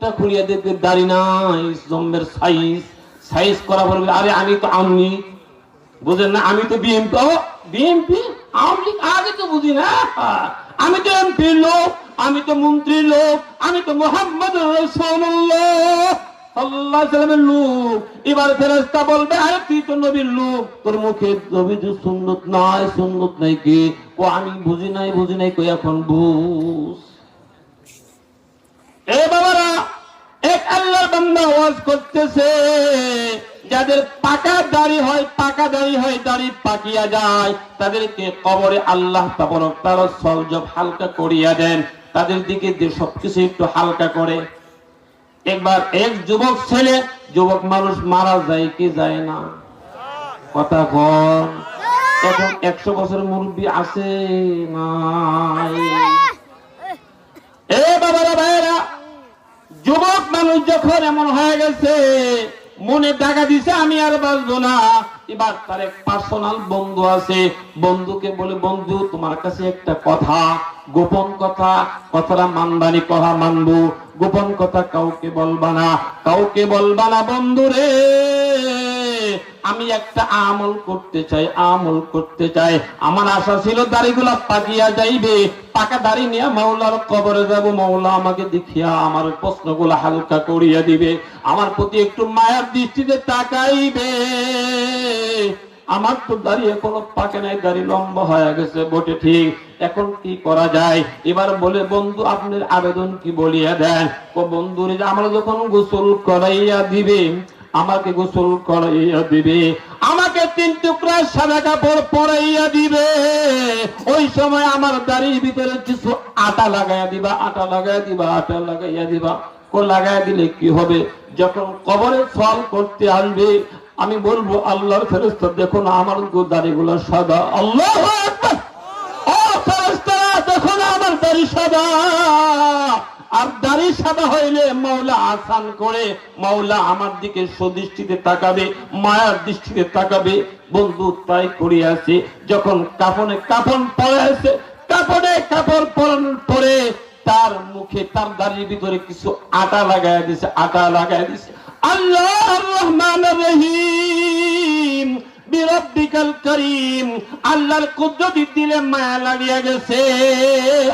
মুখটা খুলিয়ে দেখবে দাড়ি নাই, জম্মের সাইজ সাইজ করা বলবে, আরে আমি তো আমনি বুঝেন না, আমি তো বিএমপি বিএমপি আওয়ামী আগে তো বুঝি না। আমি তো এমপির লোক, আমি তো মন্ত্রীর লোক, আমি তো মোহাম্মদ সাল্লামের লোক। এবার ফেরেশতা বলবে, আরে তুই তো নবীর লোক। তোর মুখে নবী সুন্নত নাই সুন্নত নাই কি? ও আমি বুঝি নাই বুঝি নাই কই এখন বুঝ। এ বাবারা এক আল্লাহর বান্দা ওয়াজ করতেছে, যাদের পাকা দাড়ি হয়, পাকা দাড়ি হয়, দাড়ি পাকিয়া যায়, তাদেরকে কবরে আল্লাহ তার সলজব হালকা করিয়া দেন। তাদের দিকে দিয়ে সবকিছু একটু হালকা করে। একবার এক যুবক ছেলে, যুবক মানুষ মারা যায়, কি যায় না? কথা কন। এখন একশো বছর মুরব্বী আছে নাই এ বাবারা ভাইয়েরা যুবক মানুষ যখন এমন হয়ে গেছে, মনে দেখা দিছে, আমি আর বাঁচবো না। এবার তার এক পার্সোনাল বন্ধু আছে। বন্ধুকে বলে, বন্ধু, তোমার কাছে একটা কথা। গোপন কথা। কথাটা মানবানি, কথা মানবো। গোপন কথা কাউকে বলবা না। কাউকে বলবা না বন্ধু রে আমি একটা আমল করতে চাই আমল করতে চাই। আমার আশা ছিল দাড়িগুলা পাকিয়া যাইবে। পাকা দাড়ি নিয়ে মাওলার কবরে যাব। মাওলা আমাকে দেখিয়া আমার প্রশ্নগুলো হালকা করিয়া দিবে। আমার প্রতি একটু মায়ার দৃষ্টিতে তাকাইবে। আমার তো দাঁড়িয়ে কোনো পাকে নাই দাড়ি লম্বা হয়ে গেছে বটে ঠিক। এখন কি করা যায়? এবার বলে বন্ধু আপনার আবেদন কি বলিয়া দেন? ও বন্ধু রে, আমরা যখন গোসল করাইয়া দিবে আমাকে গোসল করাইয়া দিবে, আমাকে তিন টুকরা সাদা কাপড় পরাইয়া দিবে। ওই সময় আমার দাড়ির ভিতরে কিছু আটা লাগাইয়া দিবা, আটা লাগাইয়া দিবা, আটা লাগাইয়া দিবা। কো লাগাইয়া দিলে কি হবে? যখন কবরে ফল করতে আসবে, আমি বলব, আল্লাহর ফেরস্তা দেখুন আমার দাড়িগুলো সাদা। আল্লাহ দেখো না আমার দাড়ি সাদা। আর দাড়ি সাদা হইলে মাওলা আসান করে, মাওলা আমার দিকে সুদৃষ্টিতে তাকাবে, মায়ার দৃষ্টিতে তাকাবে। বন্ধু, তাই করিয়াছে, যখন কাফনে কাফন পরে আছে কাপড়ে কাপড় পরানোর পরে তার মুখে তার দাড়ির ভিতরে কিছু আটা লাগায় দিছে, আটা লাগায় দিছে। আল্লাহ রহমান রহিম, বিরব্বিকাল করিম, আল্লাহর কুদরতি দিলে মায়া লাগিয়া গেছে।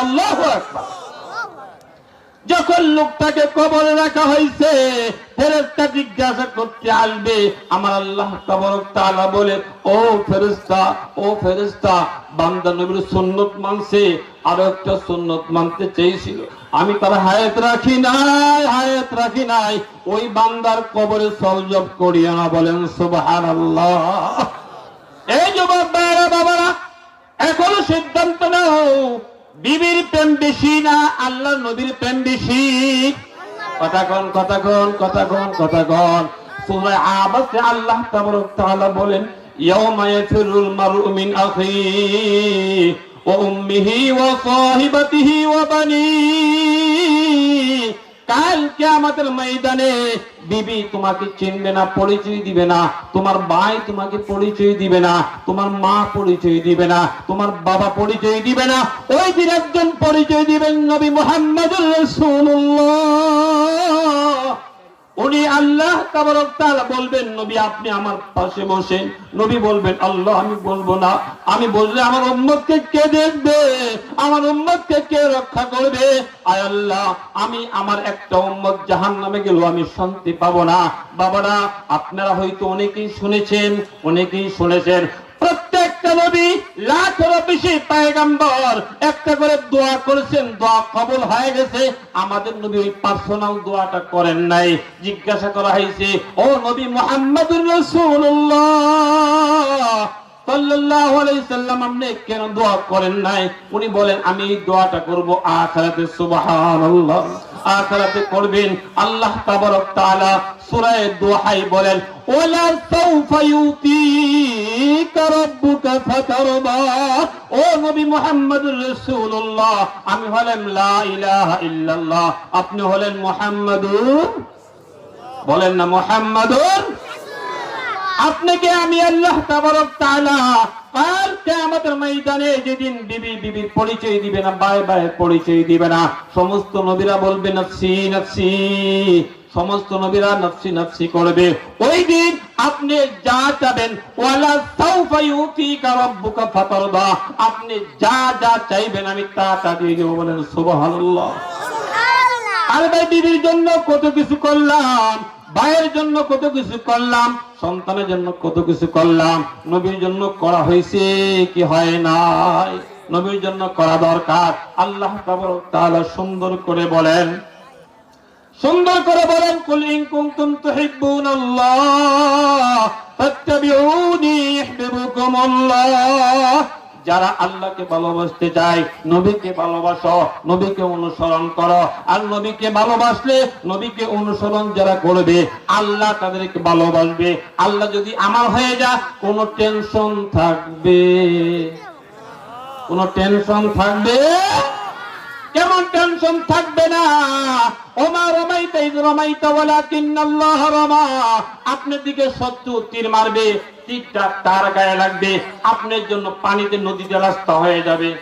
আল্লাহ আকবার। যখন লোকটাকে কবরে রাখা হয়েছে ফেরেস্তা জিজ্ঞাসা করতে আসবে, আমার আল্লাহ তাবারক তাআলা বলে, ও ফেরেস্তা ও ফেরেস্তা বান্দা নবীর সুন্নত মানছে, আরও একটা সুন্নত মানতে চেয়েছিল। আমি তার হায়াত রাখি নাই, হায়াত রাখি নাই। ওই বান্দার কবরে সলজব করিয়া না, বলেন সুবহানাল্লাহ। এই যুবক বাবারা, এখনও সিদ্ধান্ত নাও বিবির প্রেম বেশি না আল্লাহ নবীর প্রেম বেশি। কথা কন কথা কন কথা কন কথা কন। সূরা আবাসে আল্লাহ তাবারক তাআলা বলেন, ইয়াউমা ইয়াফিরুল মারউ মিন আখি ওয়া উম্মিহি ওয়া সাহিবাতিহি ওয়া বানি কাল কিয়ামতের ময়দানে বিবি তোমাকে চিনবে না, পরিচয় দিবে না। তোমার ভাই তোমাকে পরিচয় দিবে না, তোমার মা পরিচয় দিবে না, তোমার বাবা পরিচয় দিবে না। ওই দিন একজন পরিচয় দিবেন নবী মোহাম্মদ রাসূলুল্লাহ। উনি আল্লাহ বলবেন, নবী, আপনি আমার পাশে বসেন। নবী বলবেন, আল্লাহ, আমি বলব না। আমি বললে আমার উম্মতকে কে দেখবে? আমার উম্মতকে কে রক্ষা করবে? আয় আল্লাহ, আমি আমার একটা উম্মত জাহান্নামে গেল আমি শান্তি পাবো না। বাবারা, আপনারা হয়তো অনেকেই শুনেছেন অনেকেই শুনেছেন প্রত্যেকটা নবী লাখেরও বেশি পায়গাম্বর, একটা করে দোয়া করেছেন, দোয়া কবল হয়ে গেছে। আমাদের নবী ওই পার্সোনাল দোয়াটা করেন নাই। জিজ্ঞাসা করা হয়েছে, ও নবী নাই? উনি বলেন, আমি দোয়াটা করব আখিরাতে, সুবহানাল্লাহ। করবেন। আল্লাহ তাবারক তাআলা সূরা দোহাই বলেন, ওয়ালা সাউফা আমি ইল্লাল্লাহ। আপনি হলেন মুহাম্মাদুর? বলেন না, মুহাম্মাদুর? আপনাকে আমি আল্লাহ তাবারক ময়দানে যেদিন বিবি বিবির পরিচয় দিবে না, বাই বাই পরিচয় দিবে না, সমস্ত নবীরা বলবে, নফসি নফসি। সমস্ত নবীরা নফসি নফসি করবে। ওই দিন আপনি যা চাবেন ওয়ালা সাউফা ইউতিকা রাব্বুকা ফাতারদা। আপনি যা যা চাইবেন আমি তা তা দিয়ে দেবো বলেন সুবহানাল্লাহ। আরে ভাই বিবির জন্য কত কিছু করলাম ভাইয়ের জন্য কত কিছু করলাম সন্তানের জন্য কত কিছু করলাম নবীর জন্য করা হয়েছে কি হয় নাই? নবীর জন্য করা দরকার। আল্লাহ সুন্দর করে বলেন সুন্দর করে বলেন, কুল ইন কুনতুম তুহিব্বুনাল্লাহ ফাত্তাবিউনি ইউহিব্বুকুমুল্লাহ যারা আল্লাহকে ভালোবাসতে চায়, নবীকে ভালোবাসো, নবীকে অনুসরণ করো। আর নবীকে ভালোবাসলে নবীকে অনুসরণ যারা করবে, আল্লাহ তাদেরকে ভালোবাসবে। আল্লাহ যদি আমার হয়ে যা, কোনো টেনশন থাকবে। কোনো টেনশন থাকবে? কেমন টেনশন থাকবে না। ওমা রমাইতা রমাইতা, ওয়ালাকিন্নাল্লাহ রমা। আপনার দিকে শত্রু তীর মারবে, তীরটা তার গায়ে লাগবে। আপনার জন্য পানিতে নদীতে রাস্তা হয়ে যাবে।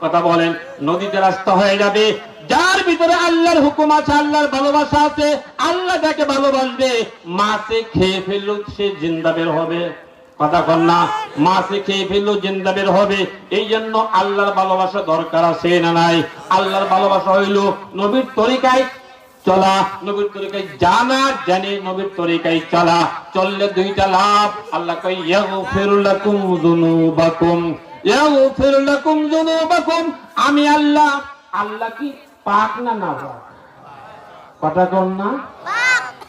কথা বলেন নদীতে রাস্তা হয়ে যাবে। যার ভিতরে আল্লাহর হুকুম আছে, আল্লাহর ভালোবাসা আছে, আল্লাহ তাকে ভালোবাসবে, মাছে খেয়ে ফেলল সে জিন্দা বের হবে। কথা কন না। মাছে খেয়ে ফেলল জিন্দা বের হবে। এই জন্য আল্লাহর ভালোবাসা দরকার আছে না নাই? আল্লাহর ভালোবাসা হইল নবীর তরিকায় চলা, নবীর তরিকায় জানা, জানে নবীর তরিকায় চলা। চললে দুইটা লাভ। আল্লাহ কই ইয়াগফিরু লাকুম যুনুবাকুম, ইয়াগফিরু লাকুম যুনুবাকুম। আমি আল্লাহ আল্লাহ কি পাক না না কথা কন না?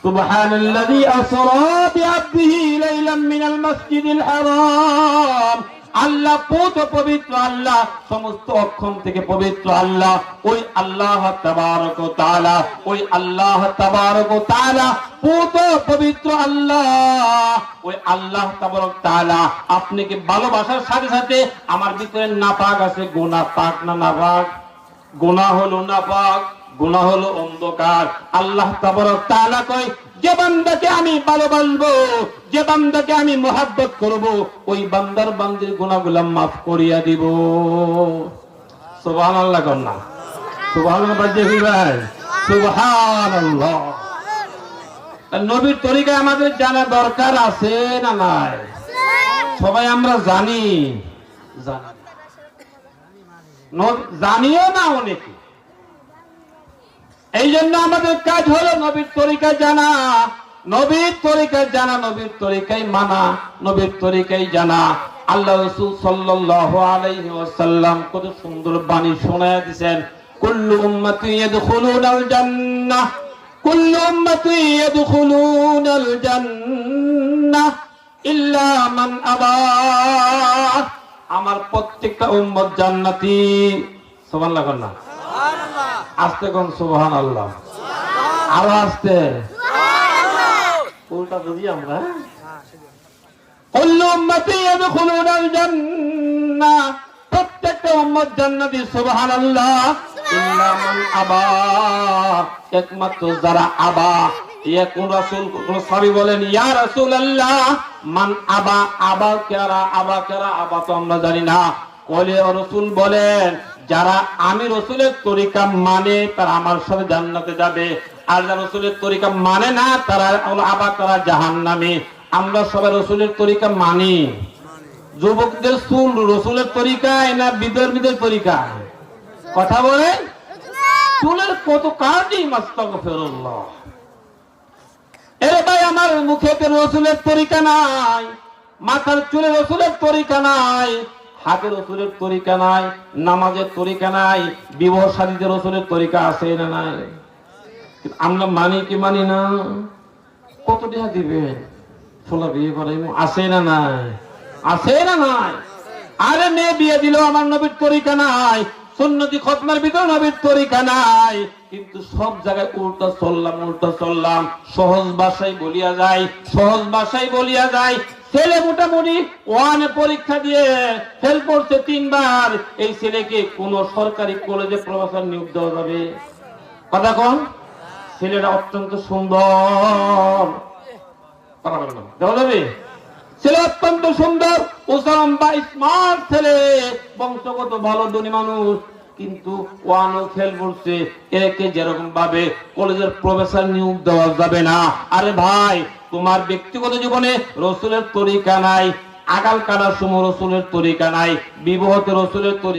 سبحان الذي أسرى بعبده ليلا من المسجد الحرام আল্লাহ পুত পবিত্র আল্লাহ সমস্ত অক্ষম থেকে পবিত্র আল্লাহ ওই আল্লাহ তাবারক ও তাআলা ওই আল্লাহ তাবারক ও তাআলা পুত পবিত্র আল্লাহ ওই আল্লাহ তাবারক তাআলা আপনাকে ভালোবাসার সাথে সাথে আমার ভিতরে নাপাক আছে গোনা পাক না নাপাক গোনা হলো নাপাক গুণা হলো অন্ধকার। আল্লাহ তাআলা কয়, যে বান্দাকে আমি ভালোবাসবো, যে বান্দাকে আমি মোহাব্বত করব, ওই বান্দার বান্দির গুণাগুলা মাফ করিয়া দিব। কন্যা ভাই সুবহানাল্লাহ তা নবীর তরিকা আমাদের জানা দরকার আছে না নাই? সবাই আমরা জানি। জানি জানিও না অনেকে। এই জন্য আমাদের কাজ হলো নবীর তরিকা জানা। নবীর তরিকা জানা, নবীর তরিকাই মানা, নবীর তরিকাই জানা। আল্লাহ রসুল ওয়াসাল্লাম কত সুন্দর বাণী জান্নাহ ইল্লা মান আবা। আমার প্রত্যেকটা উম্মত জান্নাতি। সুবহানাল্লাহ আস্তে কোন সুবহান আল্লাহ আরও আস্তে। উল্টা আমরা আবা। একমাত্র কোন বলেন, ইয়া মান আবা। আবা আমরা জানি না। কলে রসুল বলেন যারা আমি রসুলের তরিকা মানে তারা আমার সাথে জান্নাতে যাবে। আর যারা রসুলের তরিকা মানে না, তারা আবার তারা জাহান নামে আমরা সবাই রসুলের তরিকা মানি। যুবকদের চুল রসুলের তরিকায় না বিদর্মীদের তরিকায়? কথা বলে? চুলের কত কাজই মাস্তাক ফেরল্লাহ এরে ভাই, আমার মুখেতে রসুলের তরিকা নাই, মাথার চুলে রসুলের তরিকা নাই। হাতে রসুলের তরিকা নাই, নামাজের তরিকা নাই বিবাহ শাদীতে রসুলের তরিকা আছে না নাই? আমরা মানি কি মানি না? কত টাকা দিবেন ফোলা বিয়ে করাইব আছে না নাই? আছে না নাই? আরে মেয়ে বিয়ে দিল, আমার নবীর তরিকা নাই। সুন্নতি খতমের ভিতরে নবীর তরিকা নাই। কিন্তু সব জায়গায় উল্টা চললাম উল্টা চললাম। সহজ ভাষায় বলিয়া যায়, সহজ ভাষায় বলিয়া যায়। ছেলে মোটামুটি ওয়ানে পরীক্ষা দিয়ে ফেল করছে তিনবার। এই ছেলেকে কোন সরকারি কলেজে প্রফেসর নিয়োগ দেওয়া যাবে। কথা কোন। ছেলেটা অত্যন্ত সুন্দর। দেওয়া যাবে? ছেলে অত্যন্ত সুন্দর। বা স্মার্ট ছেলে। বংশগত ভালো ধনী মানুষ। কিন্তু ওয়ানও ফেল করছে। একে যেরকম ভাবে কলেজের প্রফেসর নিয়োগ দেওয়া যাবে না। আরে ভাই তোমার ব্যক্তিগত জীবনে রসুলের তরিকা নাই আগাল কাটার সময় রসুলের তরিকা নাই, বিবাহতে রসুলের তরিকা